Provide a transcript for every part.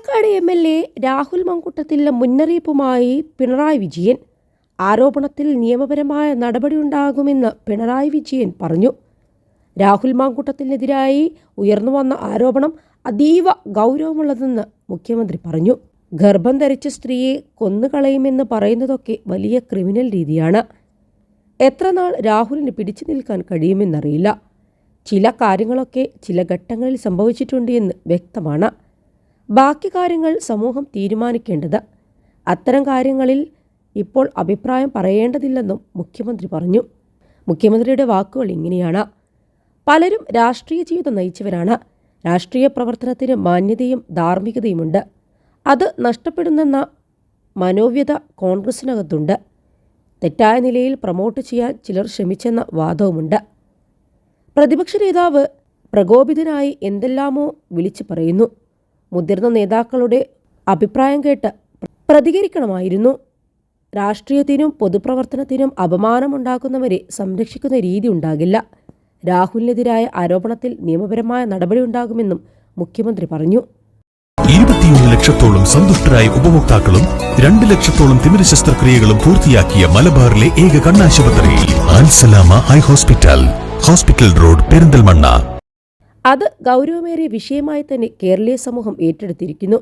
Palakkad M L A Rahul മങ്കുട്ടത്തിലെ മുന്നറിയിപ്പുമായി പിണറായി വിജയൻ. ആരോപണത്തിൽ നിയമപരമായ നടപടിയുണ്ടാകുമെന്ന് പിണറായി വിജയൻ പറഞ്ഞു. രാഹുൽ മാങ്കൂട്ടത്തിനെതിരായി ഉയർന്നു വന്ന ആരോപണം അതീവ ഗൗരവമുള്ളതെന്ന് മുഖ്യമന്ത്രി പറഞ്ഞു. ഗർഭം ധരിച്ച സ്ത്രീയെ കൊന്നുകളയുമെന്ന് പറയുന്നതൊക്കെ വലിയ ക്രിമിനൽ രീതിയാണ്. എത്ര നാൾ രാഹുലിന് പിടിച്ചു നിൽക്കാൻ കഴിയുമെന്നറിയില്ല. ചില കാര്യങ്ങളൊക്കെ ചില ഘട്ടങ്ങളിൽ സംഭവിച്ചിട്ടുണ്ട് എന്ന് വ്യക്തമാണ്. ബാക്കി കാര്യങ്ങൾ സമൂഹം തീരുമാനിക്കേണ്ടത്. അത്തരം കാര്യങ്ങളിൽ ഇപ്പോൾ അഭിപ്രായം പറയേണ്ടതില്ലെന്നും മുഖ്യമന്ത്രി പറഞ്ഞു. മുഖ്യമന്ത്രിയുടെ വാക്കുകൾ ഇങ്ങനെയാണ്. പലരും രാഷ്ട്രീയ ജീവിതം നയിച്ചവരാണ്. രാഷ്ട്രീയ പ്രവർത്തനത്തിന് മാന്യതയും ധാർമ്മികതയുമുണ്ട്. അത് നഷ്ടപ്പെടുന്നെന്ന മനോവ്യത കോൺഗ്രസിനകത്തുണ്ട്. തെറ്റായ നിലയിൽ പ്രമോട്ട് ചെയ്യാൻ ചിലർ ശ്രമിച്ചെന്ന വാദവുമുണ്ട്. പ്രതിപക്ഷ നേതാവ് പ്രകോപിതനായി എന്തെല്ലാമോ വിളിച്ചു പറയുന്നു. മുതിർന്ന നേതാക്കളുടെ അഭിപ്രായം കേട്ട് പ്രതികരിക്കണമായിരുന്നു. രാഷ്ട്രീയത്തിനും പൊതുപ്രവർത്തനത്തിനും അപമാനമുണ്ടാക്കുന്നവരെ സംരക്ഷിക്കുന്ന രീതി ഉണ്ടാകില്ല. രാഹുലിനെതിരായ ആരോപണത്തിൽ നിയമപരമായ നടപടി ഉണ്ടാകുമെന്നും മുഖ്യമന്ത്രി പറഞ്ഞു. ഇരുപത്തിയൊന്ന് ലക്ഷത്തോളം സന്തുഷ്ടരായ ഉപഭോക്താക്കളും രണ്ട് ലക്ഷത്തോളം തിമിര ശസ്ത്രക്രിയകളും പൂർത്തിയാക്കിയ മലബാറിലെ ഏക കണ്ണാശുപത്രി ഹോസ്പിറ്റൽ. Hospital road Perinthalmanna. അത് ഗൗരവമേറിയ വിഷയമായി തന്നെ കേരളീയ സമൂഹം ഏറ്റെടുത്തിരിക്കുന്നു.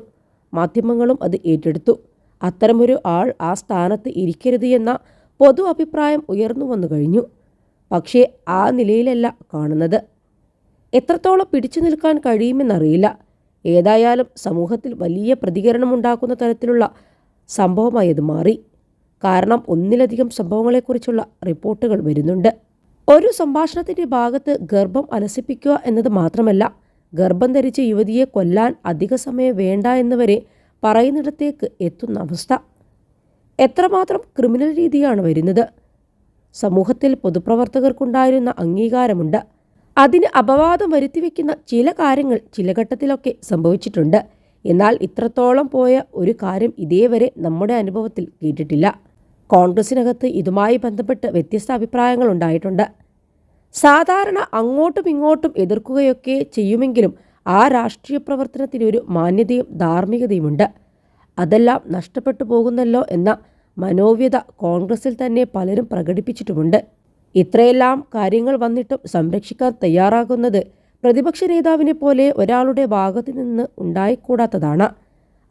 മാധ്യമങ്ങളും അത് ഏറ്റെടുത്തു. അത്തരമൊരു ആൾ ആ സ്ഥാനത്ത് ഇരിക്കരുത് എന്ന പൊതു അഭിപ്രായം ഉയർന്നു വന്നു കഴിഞ്ഞു. പക്ഷേ ആ നിലയിലല്ല കാണുന്നത്. എത്രത്തോളം പിടിച്ചു നിൽക്കാൻ കഴിയുമെന്നറിയില്ല. ഏതായാലും സമൂഹത്തിൽ വലിയ പ്രതികരണമുണ്ടാക്കുന്ന തരത്തിലുള്ള സംഭവമായി മാറി. കാരണം ഒന്നിലധികം സംഭവങ്ങളെക്കുറിച്ചുള്ള റിപ്പോർട്ടുകൾ വരുന്നുണ്ട്. ഒരു സംഭാഷണത്തിന്റെ ഭാഗത്ത് ഗർഭം അലസിപ്പിക്കുക എന്നത് മാത്രമല്ല ഗർഭം ധരിച്ച യുവതിയെ കൊല്ലാൻ അധിക സമയം വേണ്ട എന്നിവരെ പറയുന്നിടത്തേക്ക് എത്തുന്ന അവസ്ഥ. എത്രമാത്രം ക്രിമിനൽ രീതിയാണ് വരുന്നത്? സമൂഹത്തിൽ പൊതുപ്രവർത്തകർക്കുണ്ടായിരുന്ന അംഗീകാരമുണ്ട്. അതിന് അപവാദം വരുത്തിവെക്കുന്ന ചില കാര്യങ്ങൾ ചില ഘട്ടത്തിലൊക്കെ സംഭവിച്ചിട്ടുണ്ട്. എന്നാൽ ഇത്രത്തോളം പോയ ഒരു കാര്യം ഇതേവരെ നമ്മുടെ അനുഭവത്തിൽ കേട്ടിട്ടില്ല. കോൺഗ്രസിനകത്ത് ഇതുമായി ബന്ധപ്പെട്ട് വ്യത്യസ്ത അഭിപ്രായങ്ങൾ ഉണ്ടായിട്ടുണ്ട് സാധാരണ അങ്ങോട്ടും ഇങ്ങോട്ടും എതിർക്കുകയൊക്കെ ചെയ്യുമെങ്കിലും ആ രാഷ്ട്രീയ പ്രവർത്തനത്തിന് ഒരു മാന്യതയും ധാർമ്മികതയുമുണ്ട്. അതെല്ലാം നഷ്ടപ്പെട്ടു പോകുന്നല്ലോ എന്ന മനോവ്യത കോൺഗ്രസിൽ തന്നെ പലരും പ്രകടിപ്പിച്ചിട്ടുമുണ്ട്. ഇത്രയെല്ലാം കാര്യങ്ങൾ വന്നിട്ടും സംരക്ഷിക്കാൻ തയ്യാറാകുന്നത് പ്രതിപക്ഷ നേതാവിനെ പോലെ ഒരാളുടെ ഭാഗത്തു നിന്ന് ഉണ്ടായിക്കൂടാത്തതാണ്.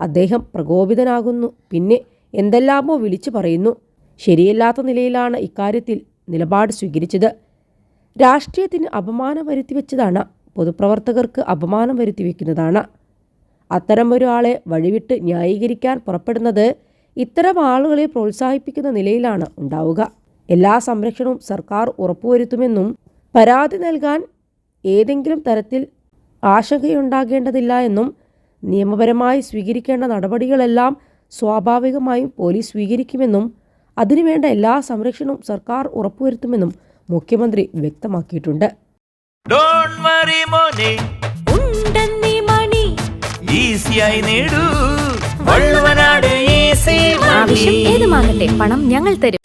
അദ്ദേഹം പ്രകോപിതനാകുന്നു പിന്നെ എന്തെല്ലാമോ വിളിച്ചു പറയുന്നു. ശരിയല്ലാത്ത നിലയിലാണ് ഇക്കാര്യത്തിൽ നിലപാട് സ്വീകരിച്ചത്. രാഷ്ട്രീയത്തിന് അപമാനം വരുത്തിവെച്ചതാണ് പൊതുപ്രവർത്തകർക്ക് അപമാനം വരുത്തിവെക്കുന്നതാണ് അത്തരം ഒരാളെ വഴിവിട്ട് ന്യായീകരിക്കാൻ പുറപ്പെടുന്നത് ഇത്തരം ആളുകളെ പ്രോത്സാഹിപ്പിക്കുന്ന നിലയിലാണ് ഉണ്ടാവുക. എല്ലാ സംരക്ഷണവും സർക്കാർ ഉറപ്പുവരുത്തുമെന്നും പരാതി നൽകാൻ ഏതെങ്കിലും തരത്തിൽ ആശങ്കയുണ്ടാകേണ്ടതില്ല എന്നും നിയമപരമായി സ്വീകരിക്കേണ്ട നടപടികളെല്ലാം സ്വാഭാവികമായും പോലീസ് സ്വീകരിക്കുമെന്നും അതിനുവേണ്ട എല്ലാ സംരക്ഷണവും സർക്കാർ ഉറപ്പുവരുത്തുമെന്നും മുഖ്യമന്ത്രി വ്യക്തമാക്കിയിട്ടുണ്ട്. ആവശ്യം ഏതുമാകട്ടെ പണം ഞങ്ങൾ തരും.